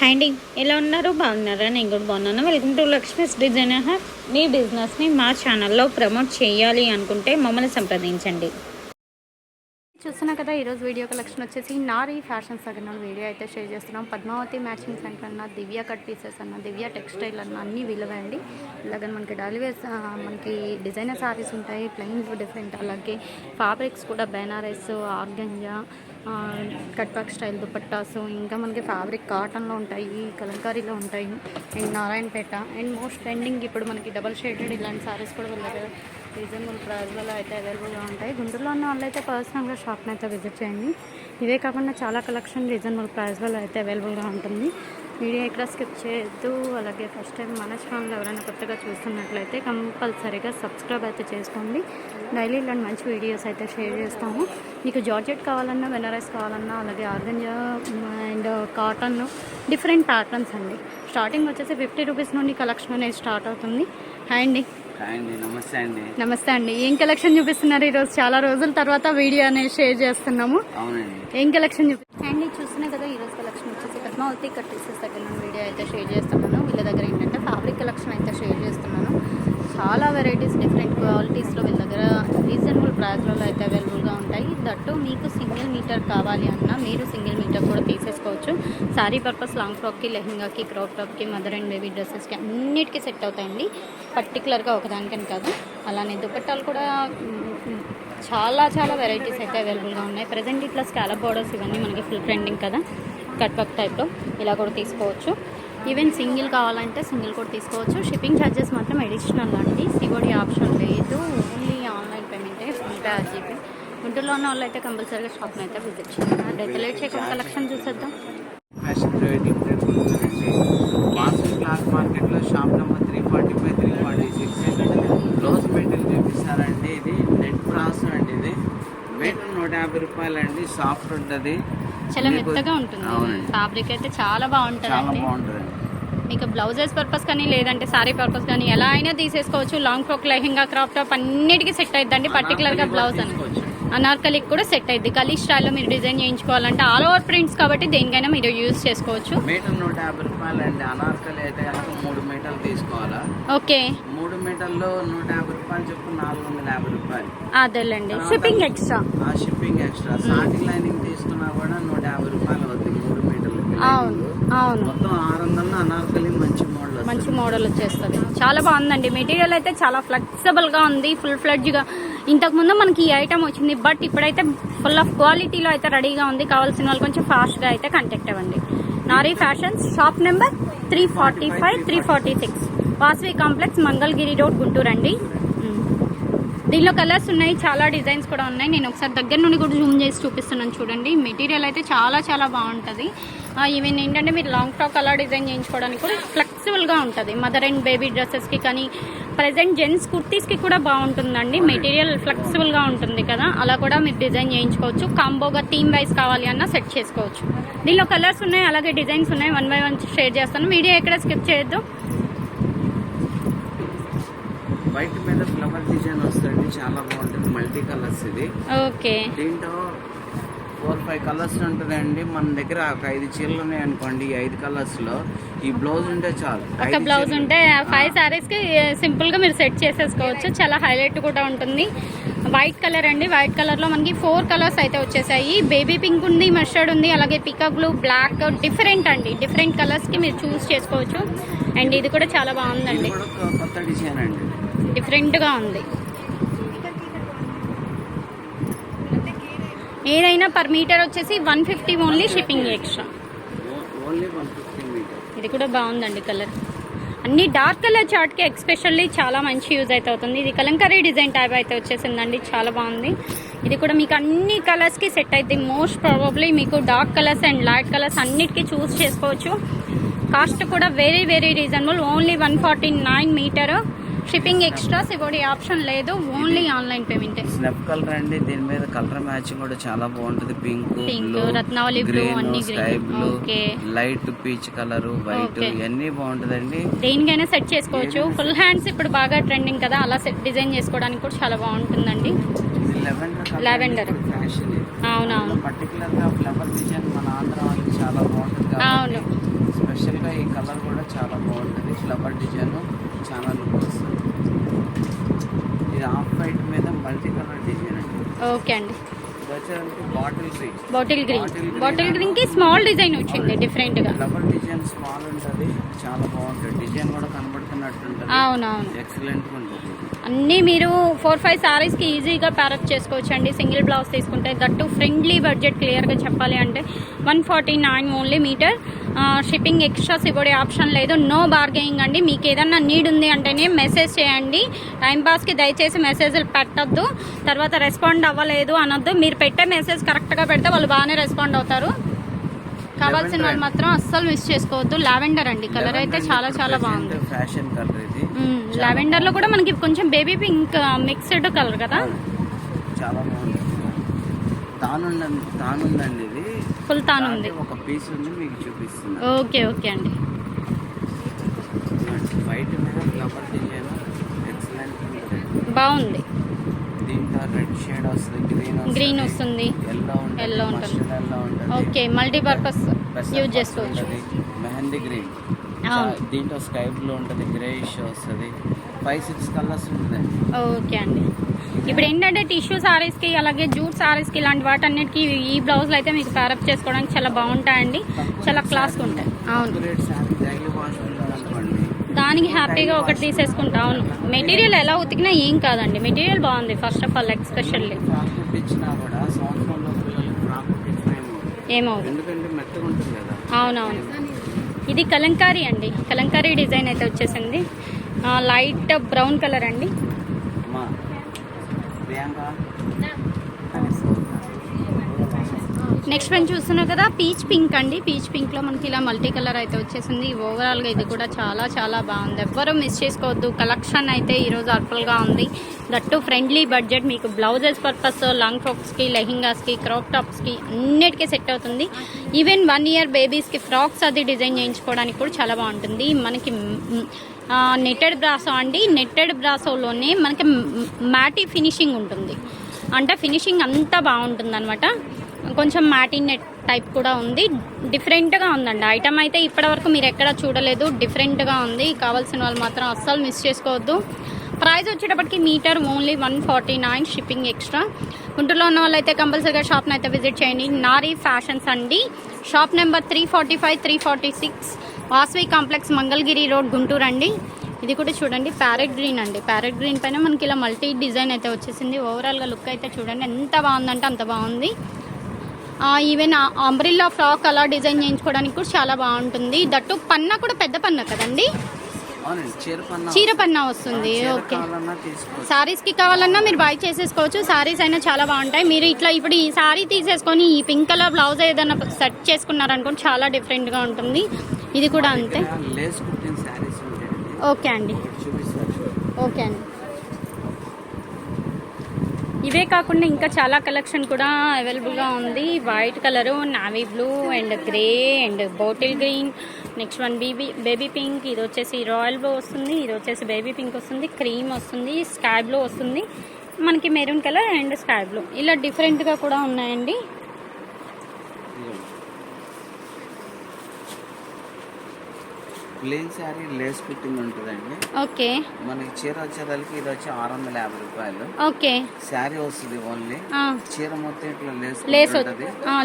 Hi అండి ఎలా ఉన్నారు? బాగున్నారా? నేను కూడా బాగున్నాను. Welcome to Lakshmi's designer hub మీ బిజినెస్ని మా ఛానల్లో ప్రమోట్ చేయాలి అనుకుంటే మమ్మల్ని సంప్రదించండి. చూస్తున్నా కదా ఈరోజు వీడియో కలెక్షన్ వచ్చేసి నారీ ఫ్యాషన్ సగన వీడియో అయితే షేర్ చేస్తున్నాం. పద్మావతి మ్యాచింగ్ సెంటర్ అన్న దివ్య కట్ పీసెస్ అన్న దివ్య టెక్స్టైల్ అన్న అన్నీ విలువండి అండి. మనకి డైలీవేస్ మనకి డిజైనర్ శారీస్ ఉంటాయి ప్లెయిన్ డిఫరెంట్ అలాగే ఫ్యాబ్రిక్స్ కూడా Banaras organza cut style dupattas ఇంకా మనకి ఫ్యాబ్రిక్ కాటన్లో ఉంటాయి కలంకారీలో ఉంటాయి and Narayanpet and most trending ఇప్పుడు మనకి డబల్ షేడెడ్ ఇలాంటి సారీస్ కూడా వెళ్ళారు రీజనబుల్ ప్రైస్లలో అయితే అవైలబుల్గా ఉంటాయి. గుంటూరులో ఉన్న వాళ్ళు అయితే పర్సనల్గా షాప్ని అయితే విజిట్ చేయండి. ఇవే కాకుండా చాలా కలెక్షన్ రీజనబుల్ ప్రైస్లలో అయితే అవైలబుల్గా ఉంటుంది. వీడియో ఎక్కడ స్కిప్ చేయొద్దు. అలాగే ఫస్ట్ టైం మన ఛానల్ ఎవరైనా కొత్తగా చూస్తున్నట్లయితే కంపల్సరీగా సబ్స్క్రైబ్ అయితే చేసుకోండి. డైలీ ఇలాంటి మంచి వీడియోస్ అయితే షేర్ చేస్తాము. మీకు జార్జెట్ కావాలన్నా బెనారస్ కావాలన్నా అలాగే organza and cotton different patterns అండి. స్టార్టింగ్ వచ్చేసి ఫిఫ్టీ రూపీస్ నుండి కలెక్షన్ అనేది స్టార్ట్ అవుతుంది. హాయ్ అండి. నమస్తే అండి. నమస్తే అండి. ఏం కలెక్షన్ చూపిస్తున్నారు ఈరోజు? చాలా రోజుల తర్వాత వీడియో అనేది షేర్ చేస్తున్నాము. ఏం కలెక్షన్ చూపి అండ్ చూస్తున్నా కదా ఈరోజు కలెక్షన్ వచ్చేసి కట్ పీసెస్ దగ్గర నుండి వీడియో అయితే షేర్ చేస్తున్నాను. వీళ్ళ దగ్గర ఏంటంటే ఫ్యాబ్రిక్ కలెక్షన్ అయితే షేర్ చేస్తున్నాను. చాలా వెరైటీస్ డిఫరెంట్ క్వాలిటీస్లో వీళ్ళ దగ్గర రీజనబుల్ ప్రైస్లలో అయితే అవైలబుల్గా ఉంటాయి. దట్టు మీకు సింగిల్ మీటర్ కావాలి అన్నా మీరు సింగిల్ మీటర్ కూడా తీసేసుకోవచ్చు. శారీ పర్పస్ లాంగ్ ఫ్రాక్కి లెహంగాకి క్రాప్ టాప్కి మదర్ అండ్ బేబీ డ్రెస్సెస్కి అన్నిటికీ సెట్ అవుతాయండి. పర్టికులర్గా ఒకదానికని కాదు. అలానే దుపట్టాలు కూడా చాలా చాలా వెరైటీస్ అయితే అవైలబుల్గా ఉన్నాయి. ప్రజెంట్ ఇట్లా స్కాలప్ బోర్డర్స్ ఇవన్నీ మనకి ఫుల్ ట్రెండింగ్ కదా. కట్ వర్క్ టైప్లో ఇలా కూడా తీసుకోవచ్చు. ఈవెన్ సింగిల్ కావాలంటే సింగిల్ కూడా తీసుకోవచ్చు. షిప్పింగ్ ఛార్జెస్ మాత్రం అడిషనల్ అండి. సిఓడి ఆప్షన్ లేదు. ఓన్లీ ఆన్లైన్ పేమెంటే ఫోన్పే జీపే గుంటూరులో ఉన్న వాళ్ళు అయితే కంపల్సరీగా షాప్ని అయితే విజిట్ చేయాలి. అంటే లేట్ చేయకుండా కలెక్షన్ చూసేద్దాం. క్లాస్ మార్కెట్లో shop number three forty five three forty six blouse material చూపిస్తారండి. ఇది నెట్ ఫ్రాస్ అండి ఇది మీటర్ నూట యాభై రూపాయలు అండి సాఫ్ట్ ఉంటుంది చాలా మెత్తగా ఉంటుంది. ఫ్యాబ్రిక్ అయితే చాలా బాగుంటుంది చాలా మీకు బ్లౌజెస్ పర్పస్ కానీ లేదంటే సారీ పర్పస్ కానీ ఎలా అయినా తీసేసుకోవచ్చు. Long frock lehenga crop top అన్నిటికీ సెట్ అవుతుందండి పర్టికులర్గా బ్లౌజ్ అని. అనార్కలికి కూడా సెట్ అయింది కలీ స్టైల్లో మీరు డిజైన్ చేయించుకోవాలంటే ఆల్ ఓవర్ ప్రింట్స్ కాబట్టి దేనికైనా మీరు యూజ్ చేసుకోవచ్చు. మీటర్ నూట యాభై రూపాయలు అండి అనార్కలి అయితే మూడు మీటర్లు తీసుకోవాలా? ఓకే. మూడు మీటర్లు నూట యాభై రూపాయలు చెప్పు నాలుగు వందల యాభై రూపాయలు. అదేలేండి. షిప్పింగ్ ఎక్స్ట్రా ఆ షిప్పింగ్ ఎక్స్ట్రా స్టార్టింగ్ లైనింగ్ తీసుకున్నా కూడా నూట యాభై రూపాయలు అవుతుంది మూడు మీటర్లు అవును అవును. మొత్తం ఆరు వందల అనార్కలి మంచి మోడల్ మంచి మోడల్ వచ్చేస్తుంది. చాలా బాగుందండి. మెటీరియల్ అయితే చాలా ఫ్లెక్సిబుల్గా ఉంది ఫుల్ ఫ్లెడ్జ్గా. ఇంతకు ముందు మనకి ఈ ఐటమ్ వచ్చింది బట్ ఇప్పుడైతే ఫుల్ ఆఫ్ క్వాలిటీలో అయితే రెడీగా ఉంది. కావాల్సిన వాళ్ళు కొంచెం ఫాస్ట్గా అయితే కాంటాక్ట్ అవ్వండి. Nari fashions shop number three forty five three forty six Vasavi complex Mangalagiri road Guntur అండి. దీనిలో కలర్స్ ఉన్నాయి చాలా డిజైన్స్ కూడా ఉన్నాయి. నేను ఒకసారి దగ్గర నుండి కూడా జూమ్ చేసి చూపిస్తున్నాను చూడండి. మెటీరియల్ అయితే చాలా చాలా బాగుంటుంది. ఈవెన్ ఏంటంటే మీరు లాంగ్ టాప్ అలా డిజైన్ చేయించుకోవడానికి కూడా ఫ్లెక్సిబుల్గా ఉంటుంది. మదర్ అండ్ బేబీ డ్రెస్సెస్కి కానీ ప్రజెంట్ జెంట్స్ కుర్తీస్కి కూడా బాగుంటుందండి. మెటీరియల్ ఫ్లెక్సిబుల్గా ఉంటుంది కదా అలా కూడా మీరు డిజైన్ చేయించుకోవచ్చు. కాంబోగా థీమ్ వైజ్ కావాలి అన్న సెట్ చేసుకోవచ్చు. దీనిలో కలర్స్ ఉన్నాయి అలాగే డిజైన్స్ ఉన్నాయి. వన్ బై వన్ షేర్ చేస్తాను. వీడియో ఎక్కడ స్కిప్ చేయొద్దు. వైట్ మీద ఫ్లవర్ డిజైన్ వస్తుంది. చాలా బాగుంటుంది. మల్టీ కలర్స్ ఇది. ఓకే. దీంట్లో ఫోర్ ఫైవ్ కలర్స్ ఉంటుందండి. మన దగ్గర ఒక ఐదు చీరలు ఉన్నాయి అనుకోండి. ఈ ఐదు కలర్స్లో ఈ బ్లౌజ్ ఉంటే చాలు. ఒక బ్లౌజ్. ఉంటే ఫైవ్ సారీస్కి సింపుల్గా మీరు సెట్ చేసేసుకోవచ్చు. చాలా హైలైట్ కూడా ఉంటుంది. వైట్ కలర్ అండి. వైట్ కలర్లో మనకి ఫోర్ కలర్స్ అయితే వచ్చేసాయి. బేబీ పింక్ ఉంది మస్టర్డ్ ఉంది అలాగే పికా బ్లూ బ్లాక్ డిఫరెంట్ అండి. డిఫరెంట్ కలర్స్కి మీరు చూస్ చేసుకోవచ్చు. అండ్ ఇది కూడా చాలా బాగుందండి. కొత్త డిజైన్ అండి. డిఫరెంట్గా ఉంది. ఏదైనా పర్ మీటర్ వచ్చేసి one fifty only shipping extra ఇది కూడా బాగుందండి కలర్ అన్ని డార్క్ కలర్ చార్ట్కి ఎక్స్పెషల్లీ చాలా మంచి యూజ్ అయితే అవుతుంది. ఇది కలంకరీ డిజైన్ టైప్ అయితే వచ్చేసిందండి. చాలా బాగుంది. ఇది కూడా మీకు అన్ని కలర్స్కి సెట్ అయితే మోస్ట్ ప్రాబబ్లీ మీకు dark colours and light colours అన్నిటికీ చూస్ చేసుకోవచ్చు. కాస్ట్ కూడా very very reasonable only one forty nine metre shipping extras ఇవ్వడి option లేదు ఓన్లీ ఆన్లైన్ పేమెంటే. స్నెప్ కలర్ అండి దీని మీద కలర్ మ్యాచింగ్ కూడా చాలా బాగుంటుంది. పింక్ బ్లూ రత్నావళి blue, అన్ని. Sky blue. Light peach colour white. ఇవన్నీ బాగుంటుందండి. దేనికైనా సెట్ చేసుకోవచ్చు. ఫుల్ హ్యాండ్స్ ఇప్పుడు బాగా ట్రెండింగ్ కదా అలా సెట్ డిజైన్ చేసుకోవడానికి కూడా చాలా బాగుంటుందండి. లెవెండర్ అవునవును. పర్టికులర్గా ఫ్లవర్ డిజైన్ మన ఆంధ్ర వాళ్ళకి చాలా బాగుంటుంది అవును. కాబట్టి స్పెషల్గా ఈ కలర్ కూడా చాలా బాగుంటుంది ఫ్లవర్ డిజైన్ చాలా లుక్ వస్తుంది ఇది ఆఫ్ వైట్ మీద మల్టీ కలర్ డిజైన్ అండి. ఓకే అండి. Bottle green. Bottle green. Bottle గ్రీన్కి స్మాల్ డిజైన్ వచ్చింది డిఫరెంట్గా. ఫ్లవర్ డిజైన్ స్మాల్ ఉంటుంది చాలా బాగుంటుంది. డిజైన్ కూడా కనబడుతున్నట్టు ఉంటుంది అవునవును ఎక్సలెంట్గా ఉంటుంది. అన్నీ మీరు ఫోర్ ఫైవ్ సారీస్కి ఈజీగా ప్యారప్ చేసుకోవచ్చు అండి సింగిల్ బ్లౌజ్ తీసుకుంటే దట్టు ఫ్రెండ్లీ బడ్జెట్ క్లియర్గా చెప్పాలి అంటే one forty nine only metre. Shipping extras ఇవ్వడే option లేదు. నో బార్గెనింగ్ అండి. మీకు ఏదన్నా నీడ్ ఉంది అంటేనే మెసేజ్ చేయండి. టైంపాస్కి దయచేసి మెసేజ్లు పెట్టద్దు. తర్వాత రెస్పాండ్ అవ్వలేదు అనొద్దు. మీరు పెట్టే మెసేజ్ కరెక్ట్గా పెడితే వాళ్ళు బాగానే రెస్పాండ్ అవుతారు. కావాల్సిన వాళ్ళు మాత్రం అస్సలు మిస్ చేసుకోవద్దు. లావెండర్ అండి. కలర్ అయితే చాలా చాలా బాగుంది. ఫ్యాషన్ కలర్ ఇది. లావెండర్లో కూడా మనకి కొంచెం బేబీ పింక్ మిక్స్డ్ కలర్ కదా? చాలా బాగుంది. తానుందండి తానుందండి ఇది. ఫుల్ తాను ఉంది ఒక పీస్ ఉంది మీకు చూపిస్తున్నా ఓకే ఓకే అండి. వైట్ ఫ్లవర్ డిజైన్ ఎక్సలెంట్ ఉంటుంది. బాగుంది. దీంట్లో రెడ్ షేడ్ వస్తుంది గ్రీన్ గ్రీన్ వస్తుంది. ఎల్లో ఉంటుంది ఉంటుంది. ఉంటుంది. ఓకే మల్టీపర్పస్ పెసర యూజ్ చేసుకోవచ్చు ఉంటుంది, మెహందీ గ్రీన్. దీంట్లో స్కై బ్లూ ఉంటుంది గ్రేయిష్ వస్తుంది. ఫైవ్ సిక్స్ కలర్స్ ఉంటుందండి. ఓకే అండి. ఇప్పుడు ఏంటంటే టిష్యూ సారీస్కి అలాగే జూట్ సారీస్కి ఇలాంటి వాటన్నిటికీ ఈ బ్లౌజ్లు అయితే మీకు ప్యారప్ చేసుకోవడానికి చాలా బాగుంటాయండి. చాలా క్లాస్గా ఉంటాయి. అవును. దానికి హ్యాపీగా ఒకటి తీసేసుకుంటా. అవును. మెటీరియల్ ఎలా ఉతికినా ఏం కాదండి. మెటీరియల్ బాగుంది ఫస్ట్ ఆఫ్ ఆల్ ఎక్స్పెషల్లీ ఏమవుతుంది అవునవును. ఇది కలంకారీ అండి. కలంకారీ డిజైన్ అయితే వచ్చేసింది. లైట్ బ్రౌన్ కలర్ అండి. నెక్స్ట్ వన్ చూస్తున్నాం కదా పీచ్ పింక్ అండి. పీచ్ పింక్లో మనకి ఇలా మల్టీ కలర్ అయితే వచ్చేసింది. ఓవరాల్గా ఇది కూడా చాలా చాలా బాగుంది. ఎవ్వరూ మిస్ చేసుకోవద్దు. కలెక్షన్ అయితే ఈరోజు అర్పల్గా ఉంది. దట్టు ఫ్రెండ్లీ బడ్జెట్ మీకు బ్లౌజెస్ పర్పస్ లాంగ్ ఫ్రాక్స్కి లెహింగాస్కి క్రాప్ టాప్స్కి అన్నిటికీ సెట్ అవుతుంది. ఈవెన్ వన్ ఇయర్ బేబీస్కి ఫ్రాక్స్ అది డిజైన్ చేయించుకోవడానికి కూడా చాలా బాగుంటుంది. మనకి నెట్టెడ్ బ్రాసో అండి. నెట్టెడ్ బ్రాసోలోనే మనకి మ్యాటి ఫినిషింగ్ ఉంటుంది. అంటే ఫినిషింగ్ అంతా బాగుంటుంది అనమాట కొంచెం మ్యాటిన్ టైప్ కూడా ఉంది. డిఫరెంట్గా ఉందండి. ఐటమ్ అయితే ఇప్పటివరకు మీరు ఎక్కడ చూడలేదు. డిఫరెంట్గా ఉంది. కావాల్సిన వాళ్ళు మాత్రం అస్సలు మిస్ చేసుకోవద్దు. ప్రైస్ వచ్చేటప్పటికి metre only one forty nine shipping extra. గుంటూరులో ఉన్న వాళ్ళైతే కంపల్సరీగా షాప్ని అయితే విజిట్ చేయండి. నారీ ఫ్యాషన్స్ అండి. Shop number three forty five three forty six Vasavi complex Mangalagiri road Guntur అండి. ఇది కూడా చూడండి. ప్యారెట్ గ్రీన్ అండి. ప్యారెట్ గ్రీన్ పైన మనకి ఇలా మల్టీ డిజైన్ అయితే వచ్చేసింది. ఓవరాల్గా లుక్ అయితే చూడండి. ఎంత బాగుందంటే అంత బాగుంది. ఈవెన్ అంబ్రిల్లా ఫ్రాక్ అలా డిజైన్ చేయించుకోవడానికి కూడా చాలా బాగుంటుంది. దట్టు పన్నా కూడా పెద్ద పన్నా కదండి? చీర పన్న వస్తుంది. ఓకే. సారీస్కి కావాలన్నా మీరు బై చేసేసుకోవచ్చు. సారీస్ అయినా చాలా బాగుంటాయి. మీరు ఇట్లా ఇప్పుడు ఈ సారీ తీసేసుకొని ఈ పింక్ కలర్ బ్లౌజ్ ఏదైనా సెట్ చేసుకున్నారనుకోండి చాలా డిఫరెంట్గా ఉంటుంది. ఇది కూడా అంతే. ఓకే అండి. ఓకే అండి. ఇవే కాకుండా ఇంకా చాలా కలెక్షన్ కూడా అవైలబుల్గా ఉంది. White colour navy blue and grey and bottle green next one BB baby pink ఇది వచ్చేసి రాయల్ బ్లూ వస్తుంది. ఇది వచ్చేసి బేబీ పింక్ వస్తుంది. క్రీమ్ వస్తుంది. స్కై బ్లూ వస్తుంది. మనకి maroon colour and sky blue ఇలా డిఫరెంట్గా కూడా ఉన్నాయండి. ప్లెయిన్ శారీ లేస్ కుట్టింది ఉంటుందండి. ఓకే. మనకి చీర వచ్చేదానికి ఇది వచ్చి ఆరు వందల యాభై రూపాయలు. ఓకే. శారీ వస్తుంది ఓన్లీ. చీర మొత్తం ఇట్లా లేస్ లేస్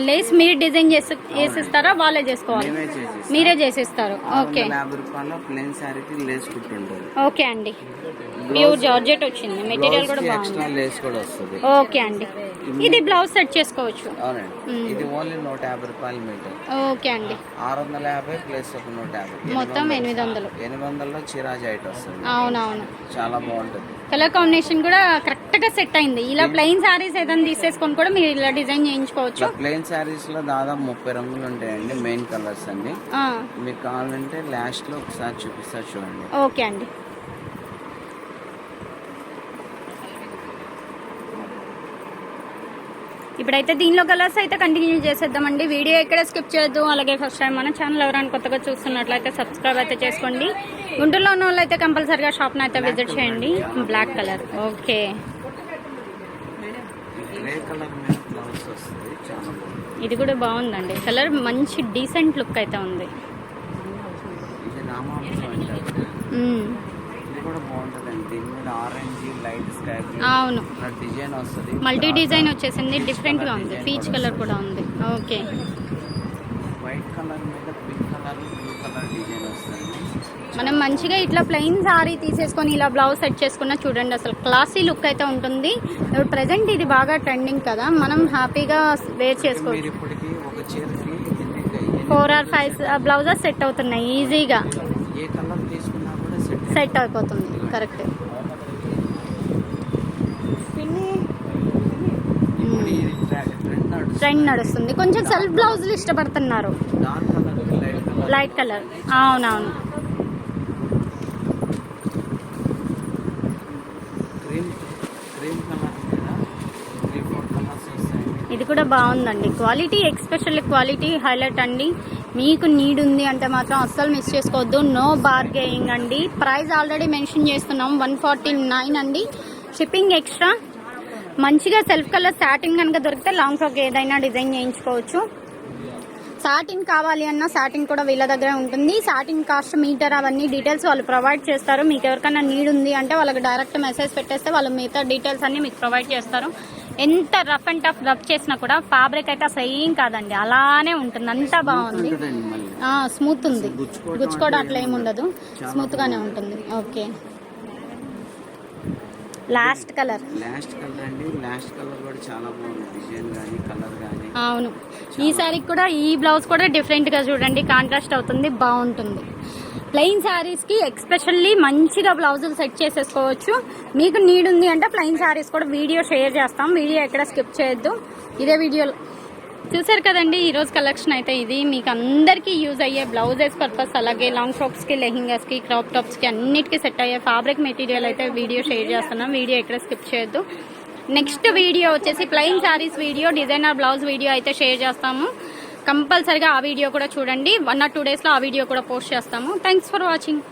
లేస్ మీరు డిజైన్ చేసి వేసిస్తారా? వాళ్ళే చేసుకోవాలి. మీరే చేసిస్తారు. ఓకే. యాభై రూపాయలు ప్లెయిన్ శారీకి లేస్ కుట్టి ఉంటుంది. ఓకే అండి. ప్యూర్ జార్జెట్ వచ్చింది. మెటీరియల్ కూడా బాగుంది. లేస్ కూడా వస్తుంది. ఓకే అండి. ఇది బ్లౌజ్ సెట్ చేసుకోవచ్చు. అవునండి. ఇది ఓన్లీ నూట యాభై రూపాయలు మీటర్ ఓకే అండి. ఆరు వందల యాభై ప్లస్ ఒక నూట యాభై. మొత్తం ఎనిమిది వందలు. ఎనిమిది వందల్లో చిరాజ్ ఐట్ వస్తుంది. అవునవును. చాలా బాగుంటుంది. కలర్ కాంబినేషన్ కూడా కరెక్ట్గా సెట్ అయింది. ఇలా ప్లెయిన్ సారీస్ ఏదైనా తీసేసుకొని కూడా మీరు ఇలా డిజైన్ చేయించుకోవచ్చు. ప్లెయిన్ శారీస్లో దాదాపు ముప్పై రంగులు ఉంటాయండి మెయిన్ కలర్స్ ఆ, మీకు కావాలంటే లాస్ట్లో ఒకసారి చూపిస్తా చూడండి. ఓకే అండి. ఇప్పుడైతే దీనిలో కలర్స్ అయితే కంటిన్యూ చేసేద్దామండి. వీడియో ఎక్కడ స్కిప్ చేయొద్దు. అలాగే ఫస్ట్ టైం మన ఛానల్ ఎవరైనా కొత్తగా చూస్తున్నట్లయితే సబ్స్క్రైబ్ అయితే చేసుకోండి. గుంటూరులో ఉన్న వాళ్ళు అయితే కంపల్సరిగా షాప్ని అయితే విజిట్ చేయండి. బ్లాక్ కలర్ ఓకే ఇది కూడా బాగుందండి. కలర్ మంచి డీసెంట్ లుక్ అయితే ఉంది. కూడా బాగుంటుందండి. దీని మీద ఆరెంజ్ లైట్ స్కై బ్లూ అవును. డిజైన్ వస్తుంది. మల్టీ డిజైన్ వచ్చేసింది డిఫరెంట్గా ఉంది. పీచ్ కలర్ కూడా ఉంది. ఓకే. వైట్ కలర్ మీద pink colour blue colour design వస్తుంది. మనం మంచిగా ఇట్లా ప్లెయిన్ సారీ తీసేసుకొని ఇలా బ్లౌజ్ సెట్ చేసుకున్న చూడండి అసలు క్లాసీ లుక్ అయితే ఉంటుంది. ఇప్పుడు ప్రజెంట్ ఇది బాగా ట్రెండింగ్ కదా మనం హ్యాపీగా వేర్ చేసుకోవచ్చు four or five blouses set అవుతున్నాయి? ఈజీగా ఏ కలర్ తీసుకున్నా కూడా సెట్ అయిపోతుంది. కరెక్ట్ ఇది ట్రెండ్ నడుస్తుంది. కొంచెం సెల్ఫ్ బ్లౌజులు ఇష్టపడుతున్నారు. లైట్ కలర్ అవునవును. ఇది కూడా బాగుందండి. క్వాలిటీ ఎక్స్పెషల్ క్వాలిటీ హైలైట్ అండి. మీకు నీడ్ ఉంది అంటే మాత్రం అస్సలు మిస్ చేసుకోవద్దు. నో బార్గెయింగ్ అండి. ప్రైస్ ఆల్రెడీ మెన్షన్ చేస్తున్నాం. వన్ ఫార్టీ నైన్ అండి. షిప్పింగ్ ఎక్స్ట్రా మంచిగా సెల్ఫ్ కలర్ సాటిన్ కనుక దొరికితే లాంగ్ ఫ్రాక్ ఏదైనా డిజైన్ చేయించుకోవచ్చు. సాటిన్ కావాలి అన్న సాటిన్ కూడా వీళ్ళ దగ్గర ఉంటుంది. సాటిన్ కాస్ట్ మీటర్ అవన్నీ డీటెయిల్స్ వాళ్ళు ప్రొవైడ్ చేస్తారు. మీకు ఎవరికైనా నీడ్ ఉంది అంటే వాళ్ళకి డైరెక్ట్ మెసేజ్ పెట్టేస్తే వాళ్ళు మిగతా డీటెయిల్స్ అన్ని మీకు ప్రొవైడ్ చేస్తారు. ఎంత రఫ్ అండ్ టఫ్ రఫ్ చేసినా కూడా ఫ్యాబ్రిక్ అయితే ఏం కాదండి. అలానే ఉంటుంది. అంతా బాగుంది. స్మూత్ ఉంది. గుచ్చుకోవడం గుచ్చుకోవడం అంటే అట్లా ఏమి ఉండదు. స్మూత్ గానే ఉంటుంది. Okay last colour last colour అండి. లాస్ట్ కలర్ కూడా చాలా బాగుంది. డిజైన్ కానీ కలర్ కానీ అవును. ఈ సారీకి కూడా ఈ బ్లౌజ్ కూడా డిఫరెంట్గా చూడండి. కాంట్రాస్ట్ అవుతుంది. బాగుంటుంది. ప్లెయిన్ శారీస్కి ఎక్స్పెషల్లీ మంచిగా బ్లౌజులు సెట్ చేసేసుకోవచ్చు. మీకు నీడ్ ఉంది అంటే ప్లెయిన్ శారీస్ కూడా వీడియో షేర్ చేస్తాం. వీడియో ఎక్కడ స్కిప్ చేయొద్దు. ఇదే వీడియోలో చూసారు కదండి ఈరోజు కలెక్షన్ అయితే ఇది. మీకు అందరికీ యూజ్ అయ్యే బ్లౌజెస్ పర్పస్ అలాగే లాంగ్ ఫ్రాక్స్కి లెహింగాస్కి క్రాప్ టాప్స్కి అన్నిటికీ సెట్ అయ్యే ఫ్యాబ్రిక్ మెటీరియల్ అయితే వీడియో షేర్ చేస్తున్నాం. వీడియో ఎక్కడ స్కిప్ చేయొద్దు. నెక్స్ట్ వీడియో వచ్చేసి plain saris video designer blouse video అయితే షేర్ చేస్తాము. కంపల్సరిగా ఆ వీడియో కూడా చూడండి. వన్ ఆర్ టూ డేస్లో ఆ వీడియో కూడా పోస్ట్ చేస్తాము. Thanks for watching